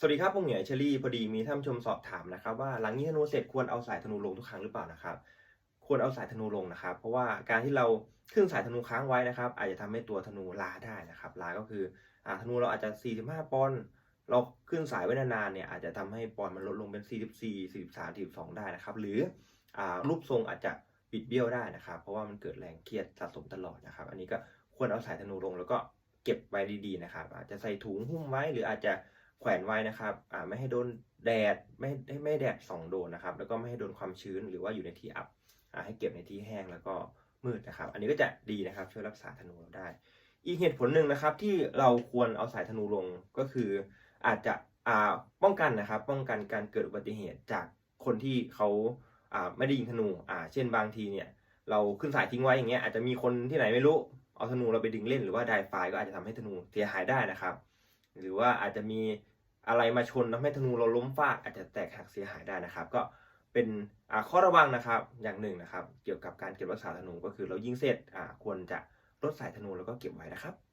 สวัสดีครับผมเหนียวเชอรี่พอดีมีท่านชมสอบถามนะครับว่าหลังยิงธนูเสร็จควรเอาสายธนูลงทุกครั้งหรือเปล่านะครับ ควรเอาสายธนูลงนะครับ เพราะว่าการที่เราขึ้นสายธนูค้างไว้นะครับ อาจจะทำให้ตัวธนูลาได้นะครับลาก็คืออ่าธนูเราอาจจะ 45 ปอนด์เราขึ้นสายไว้นานๆเนี่ยอาจจะทำให้ปอนด์มันลดลงเป็น 44 43 42 ได้นะครับ หรืออ่ารูปทรงอาจจะบิดเบี้ยวได้นะครับ เพราะว่ามันเกิดแรงเครียดสะสมตลอดนะครับ อันนี้ก็ควรเอาสายธนูลงแล้วก็เก็บไว้ดีๆนะครับ อาจจะใส่ถุงหุ้มไว้หรืออาจจะ แขวนไว้นะครับอ่าไม่ให้โดนแดดไม่ให้ไม่แดดส่องโดนนะครับ แล้วก็ไม่ให้โดนความชื้นหรือว่าอยู่ในที่อับอ่าให้เก็บในที่แห้งแล้วก็มืดนะครับ อันนี้ก็จะดีนะครับช่วยรักษาธนูเราได้ อีกเหตุผลหนึ่งนะครับที่เราควรเอาสายธนูลงก็คืออาจจะอ่าป้องกันนะครับ ป้องกันการเกิดอุบัติเหตุจากคนที่เขาอ่าไม่ได้ยิงธนูอ่าเช่นบางทีเนี่ยเราขึ้นสายทิ้งไว้อย่างเงี้ยอาจจะมีคนที่ไหนไม่รู้เอาธนูเราไปดึงเล่นหรือว่าไดไฟก็อาจจะทำให้ธนูเสียหายได้นะครับ หรือว่าอาจจะมีอะไรมาชนทำให้ธนูเราล้มฟาดอาจจะแตกหักเสียหายได้นะครับ ก็เป็นข้อระวังนะครับอย่างหนึ่งนะครับ เกี่ยวกับการเก็บรักษาธนูก็คือเรายิงเสร็จควรจะลดสายธนูแล้วก็เก็บไว้นะครับ